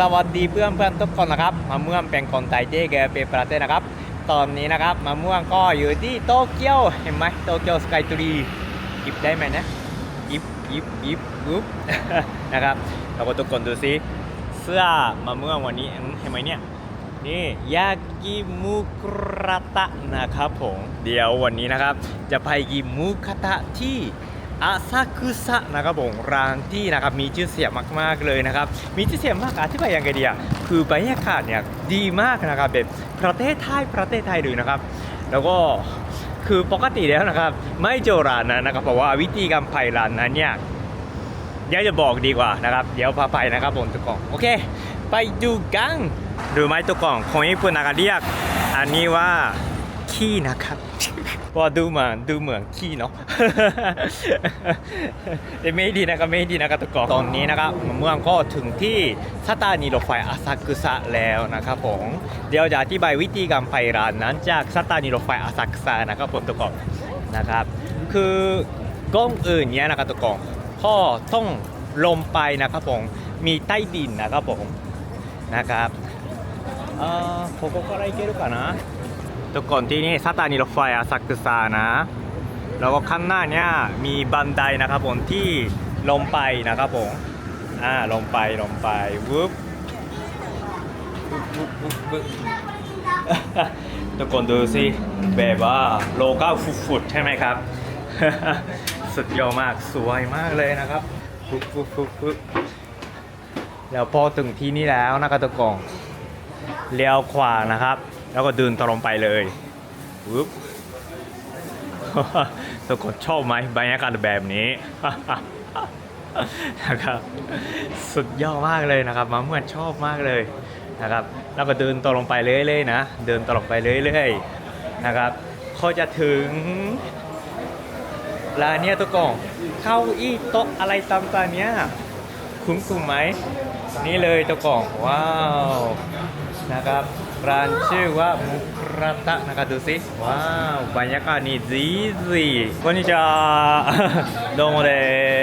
สวัสดีเพื่อนเพื่อนทุกคนนะครับมะม่วงเป็นคนไทยที่เกิดเป็นประเทศนะครับ ตอนนี้นะครับมะม่วงก็อยู่ที่โตเกียวเห็นไหมโตเกียวสกายทรีหยิบได้ไหมนะหยิบหยิบหยิบปุ๊บนะครับแล้วก็ทุกคนดูสิเสื้อมะม่วงวันนี้เห็นไหมเนี่ยนี่ยากิมุกระตะนะครับผมเดี๋ยววันนี้นะครับ จะไปกินมูกระทะที่ อาซากุสะนะครับผมร้านที่นะครับมีชื่อเสียงมากๆเลยนะครับ มีชื่อเสียงมากอธิบายยังไงดีอะคือบรรยากาศเนี่ยดีมากนะครับแบบประเทศไทยประเทศไทยเลยนะครับ แล้วก็คือปกติแล้วนะครับ ไม่เจอร้านนั้นนะครับเพราะว่าวิธีการไปร้านนั้นเนี่ยเดี๋ยวจะบอกดีกว่านะครับ เดี๋ยวพาไปนะครับผมทุกคนโอเค ไปดูกันหรือไม่ทุกคนคนญี่ปุ่นนะครับเรียกอันนี้ว่าขี้นะครับ ว่าดูเหมือนดูเหมือนขี้เนาะ แต่ไม่ดีนะครับไม่ดีนะครับทุกคนตอนนี้นะครับเมืองก็ถึงที่สถานีรถไฟอาซากุสะแล้วนะครับผมเดี๋ยวจะอธิบายวิธีการไปร้านนั้นจากสถานีรถไฟอาซากุสะนะครับผมทุกคนนะครับ คือก้องอื่นเนี้ยนะครับทุกคนพ่อต้องลงไปนะครับผมมีใต้ดินนะครับผมนะครับเอ่อここから行けるかな ทุกคนที่นี่สถานีรถไฟอาซากุสะนะแล้วก็ข้างหน้าเนี่ยมีบันไดนะครับผมที่ลงไปนะครับผมอ่าลงไปลงไปวึบวึบวึบวึบวึบทุกคนดูสิแบบว่าโลก้าฟุดๆใช่ไหมครับ สุดยอดมากสวยมากเลยนะครับฟุบฟุบฟุบฟุบแล้วพอถึงที่นี่แล้วนะครับทุกคนเลี้ยวขวานะครับ แล้วก็เดินตรงไปเลยวุ๊บทุกคนชอบไหมบรรยากาศแบบนี้นะครับสุดยอดมากเลยนะครับมาเมื่อชอบมากเลยนะครับแล้วก็เดินตรงไปเรื่อยๆนะเดินตรงไปเรื่อยๆนะครับเขาจะถึงร้านเนี้ยทุกคนเก้าอี้โต๊ะอะไรต่างๆเนี้ยคุ้มๆไหมนี่เลยทุกคนว้าวนะครับ ร้านชื่อว่ามุกระตะนะครับดูสิว้าวบรรยากาศนี่ดีดีこんにちはどうもです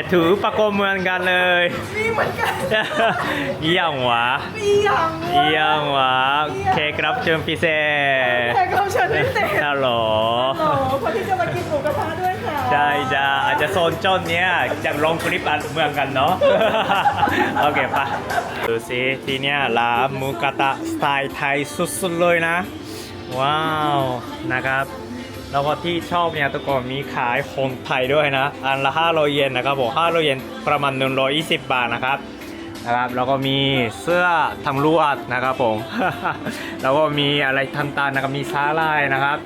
เนี่ยถือปากโกเหมือนกันเลยมีเหมือนกันเยี่ยมวะมีอย่างเยี่ยมวะเคกรับเชิญพิเศษแขกรับเชิญพิเศษฮัลโหลโอ้คนที่จะมากินหมูกระทะด้วยค่ะใช่จ้าอาจจะโซนจนเนี้ยจากลงคลิปอันเมืองกันเนาะโอเคปะดูสิที่เนี้ยร้านหมูกระทะสไตล์ไทยสุดๆเลยนะ ว้าวนะครับ แล้วก็ที่ชอบเนี่ยทุกคนมีขายคนไทยด้วยนะ อันละ500เยนนะครับผม500เยนประมาณ 120 บาทนะครับนะครับ แล้วก็มีเสื้อทำรวดนะครับผม แล้วก็มีอะไรทำตาลนะครับ มีซาลายนะครับ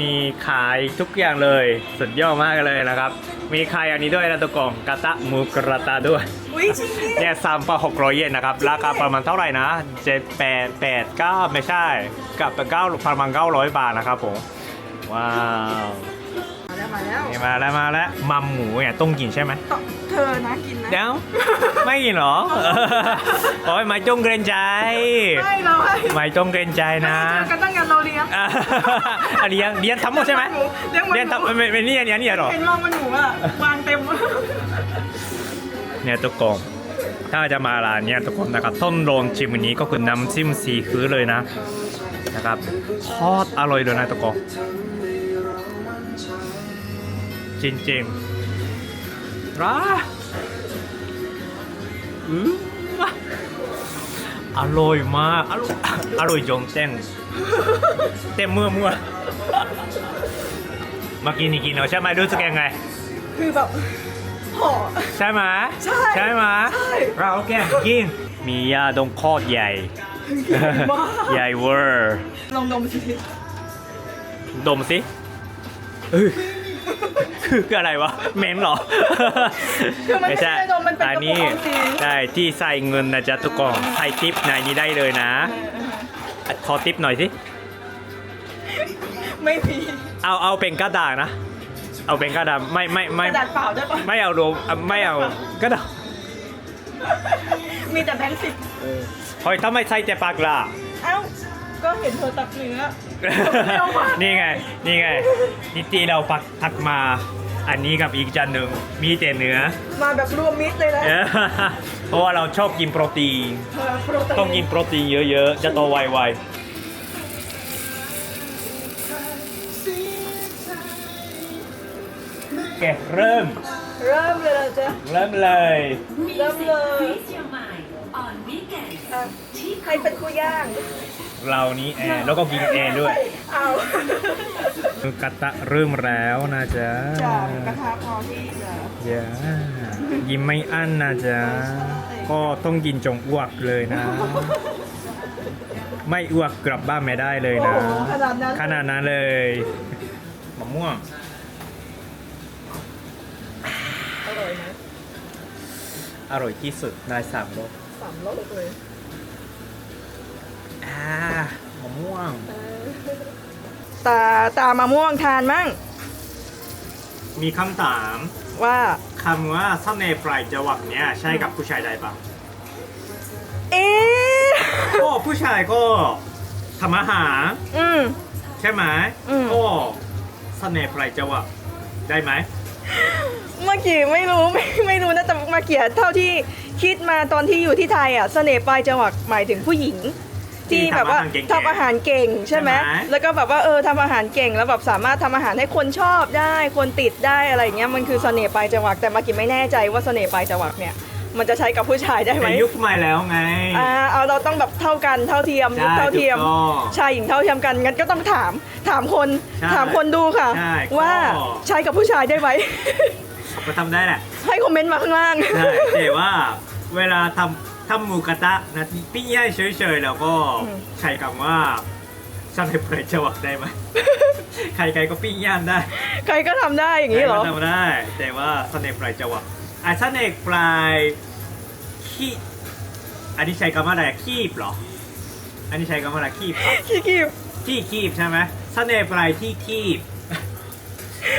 มีขายทุกอย่างเลย สุดยอดมากเลยนะครับ มีขายอันนี้ด้วยนะทุกคนกาตะหมูกระตะด้วยอุ้ยจริงดิเนี่ยสามพันหกร้อยเยนนะครับ ราคาประมาณเท่าไหร่นะเจ็ดแปดแปดเก้าไม่ใช่ กับเก้าประมาณเก้าร้อยบาทนะครับผม ว้าวมาแล้วมาแล้วนี่มาแล้วมาแล้วมัมหมูเนี่ยต้องกินใช่ไหมต้องเธอนะกินนะ เดี๋ยวไม่กินเหรอโอ้ยไม่จงเกรงใจไม่เราให้ไม่จงเกรงใจนะเจอกันตั้งงานเราเลี้ยงอะอะเรียนเรียนทำหมดใช่ไหมเลี้ยงมันเรียนทำไม่ไม่นี่อันนี้อันนี้เหรอเห็นว่ามันหมูอะวางเต็มเนี่ยทุกคนถ้าจะมาร้านเนี่ยทุกคนนะครับต้นโดนชิมอันนี้ก็คือน้ำจิ้มซีฟู้ดเลยนะนะครับโคตรอร่อยเลยนะทุกคน จริงๆร้าอืออร่อยมาก อร่อยอร่อยจงเต้นเต้นเมื่อเมื่อเมื่อกี้นี่กินเอาใช่ไหมรู้สึกยังไง คือแบบห่อใช่ไหมใช่ใช่ไหมใช่ เราแกกิน มียาดมโคตรใหญ่ มากใหญ่เวอร์ ลองดมสิ ดมสิเออ คือคืออะไรวะเหม็นเหรอคือมันไม่ใช่ดมมันเป็นกอัระนปุกนี้ออมสินใช่ที่ใส่เงินนะจ๊ะทุกกล่องใส่ทิปในนี้ได้เลยนะขอทิปหน่อยสิไม่มีเอาเอาเป็นกระดาษนะ เอาเป็นกระดาษไม่ไม่กไม่ระดาษเปล่าได้ปะไม่เอาโรมไม่เอากระดาษมีแต่แบงค์สิบเฮ้ยถ้าไม่ใส่แต่ปากล่ะ เอ้า ก็เห็นเธอตักเนื้อ นี่ไง นี่ไงนิตีเราปักทักมา อันนี้กับอีกจานหนึ่งมีแต่เนื้อ มาแบบรวมมิตรเลยนะเออเพราะว่าเราชอบกินโปรตีนเออโปรตีนต้องกินโปรตีนเยอะๆ จะโตไวๆแกเริ่ม เริ่มเลยนะจ๊ะเริ่มเลย เริ่มเลยเชียงใหม่ on weekend อะใครเป็นผู้ย่าง เรานี้แอร์แล้วก็กินแอร์ด้วย เอามือกระทะเริ่มแล้วนะจ๊ะจ้ะกระทะพอที่จะอย่ายิ้มไม่อั้นนะจ๊ะ ก็ต้องกินจงอ้วกเลยนะ ไม่อ้วกกลับบ้านไม่ได้เลยโอ้นะโหขนาดนั้นขนาดนั้นเลยมะม่วงอร่อยนะอร่อยที่สุดในสามรสสามรสเลย อ่ามะม่วง ตาตามะม่วงทานมั่งมีคำถามว่า คำว่าเสน่ห์ปลายจวักเนี่ยใช่กับผู้ชายได้ปะเอ๊ะก็ผู้ชายก็ทำอาหารอืม ใช่ไหมอืม ก็เสน่ห์ปลายจวักได้ไหมเมื่อกี้ไม่รู้ไม่ไม่รู้นะแต่มาเกียเท่าที่คิดมาตอนที่อยู่ที่ไทยอะเสน่ห์ปลายจังหวัดหมายถึงผู้หญิง ที่แบบว่าทำอาหารเก่งใช่ไหม แล้วก็แบบว่าเออทำอาหารเก่ง แล้วแบบสามารถทำอาหารให้คนชอบได้ คนติดได้อะไรอย่างเงี้ยมันคือเสน่ห์ปลายจังหวัดแต่มากิไม่แน่ใจว่าเสน่ห์ปลายจังหวัดเนี่ยมันจะใช้กับผู้ชายได้ไหมแต่ยุคใหม่แล้วไง อ่าเอาเราต้องแบบเท่ากันเท่าเทียมใช่เท่าเทียมถูกต้องชายหญิงเท่าเทียมกันงั้นก็ต้องถามถามคนใช่ถามคนดูค่ะ ใช่ว่าก็ใช้กับผู้ชายได้ไหม ก็ทำได้แหละ ให้คอมเมนต์มาข้างล่าง ใช่แต่ว่าเวลาทำ ทำหมูกระทะนะปิ้งย่างเฉยๆแล้วก็อืมใช้คำว่าเสน่ห์ปลายจวักได้ไหม ใครๆก็ปิ้งย่างได้ ใครก็ทำได้อย่างนี้เหรอ ใคก็ทำได้ แต่ว่าเสน่ห์ปลายจวักอะเสน่ห์ปลายขี้อันนี้ใช้คำว่าอะไรคีบเหรอ อันนี้ใช้คำว่าอะไรคีบปะขี้กีบที่คีบใช่ไหมเสน่ห์ปลายที่คีบ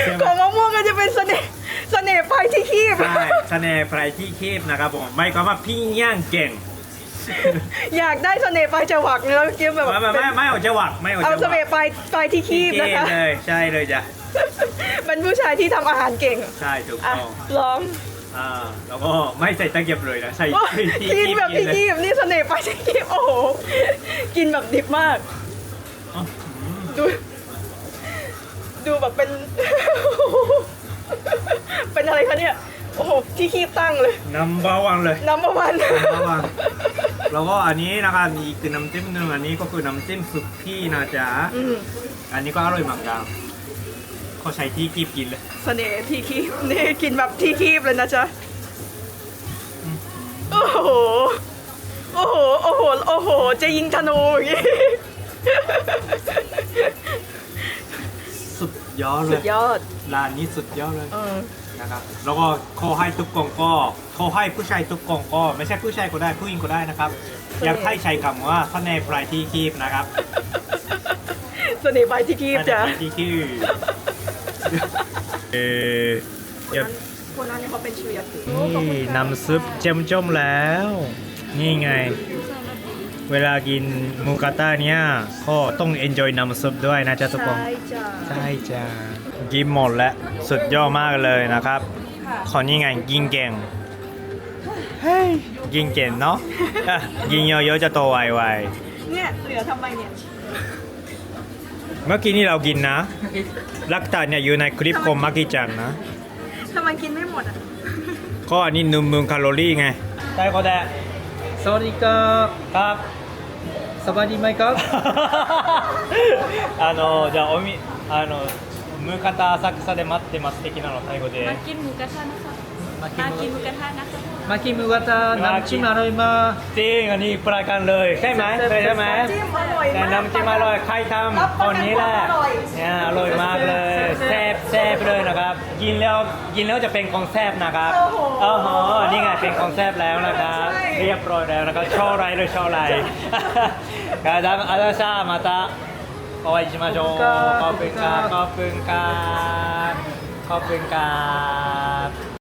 ใช่ไหม ของมะม่วงก็จะเป็นเสน่ห์ เสน่ห์ไปที่คีบ ใช่เสน่ห์ปลายที่คีบนะครับผมไม่ก็ว่าปิ้งย่างเก่ง อยากได้เสน่ห์ไปจะหวักเนื้อเกี้ยวแบบไม่ไม่ไม่ไม่เอาจังหวักไม่เอาเอาจังหเสวักน่ห์ไปไปที่คีบนะคะ เลยใช่เลยจ้ะเป็นผู้ชายที่ทำอาหารเก่งใช่ถูกอะต้องลองอ่าแล้วก็ไม่ใส่ตะเกียบเลยนะใส่โอ้ยที่กินแบบกิที่นเลยคีบนี่เสน่ห์ไปที่คีบโอ้โห กินแบบดิบมาก อ๋อดู ดูแบบเป็น เป็นอะไรคะเนี่ย โอ้โห ที่คีบตั้งเลย น้ำบาวังเลยน้ำประวันน้ำบาวังแล้วก็อันนี้นะครับมีคือน้ำจิ้มหนึ่งอันนี้ก็คือน้ำจิ้มสุกี้นะจ๊ะ อืมอันนี้ก็อร่อยมากจ้ะเขาใช้ที่กีบกินเลย เสน่ห์ที่คีบนี่กินแบบที่คีบเลยนะจ๊ะ โอ้โห โอ้โห โอ้โห โอ้โห จะยิงธนูอย่างงี้สุด ยอดเลสุยดยอด ร้านนี้สุดยอดเลยเออนะครับแล้วก็ขอให้ทุกกองก็ขอให้ผู้ชายทุกกองก็ ไม่ใช่ผู้ชายก็ได้ผู้หญิงก็ได้นะครับ อยากให้ใช้คำว่าเสน่ห์ปลายที่คีบนะครับเสน่ห์ไปที่คีบจ้ะเสน่ห์ปลายที่คีบเอออย่า คนนั้นเนี่ยเขาเป็นเชฟนี่น้ำซุปเจ้มจ้มแล้ว นี่ไง เวลากินหมูกระทะเนี่ยก็ต้อง enjoy น้ำซุปด้วยนะจ๊ะทุกคน ใช่จ้ะใช่จ้ากินหมดแล้ว สุดยอดมากเลยนะครับ ค่ะคนนี้ไงกินเก่งเฮ้ยกินเก่งเนาะอะกินเยอะๆจะโตไวเนี่ยเหลือทำไมเนี่ยๆเมื่อกี้นี่เรากินนะลักตาเนี่ยอยู่ในคลิปของมักกี้จังนะทำไมกินไม่หมดอะ ก็อันนี้หนึ่งหมื่นแคลอรี่ไงได้ก็ได้ サワリーかか。サバリーマイか。あのじゃあおみあのムカタ浅草で待ってます的なの最後で。マキムカタさ。マキムカタさ。 มากินหมูกระทะน้ำจิ้มอร่อยมาจริงอันนี้ประกันเลยใช่ไหมใช่ไหมแต่น้ำจิ้มอร่อยใครทำคนนี้แหละเนี่ยอร่อยมากเลยแซ่บแซ่บเลยนะครับ กินแล้วกินแล้วจะเป็นของแซ่บนะครับโอ้โหนี่ไงเป็นของแซ่บแล้วนะครับ เรียบร้อยแล้วนะครับชอบไรเลยชอบไรครับอาจารย์ชามาตาโอ้ยชิมาโจขอบคุณครับขอบคุณครับขอบคุณครับ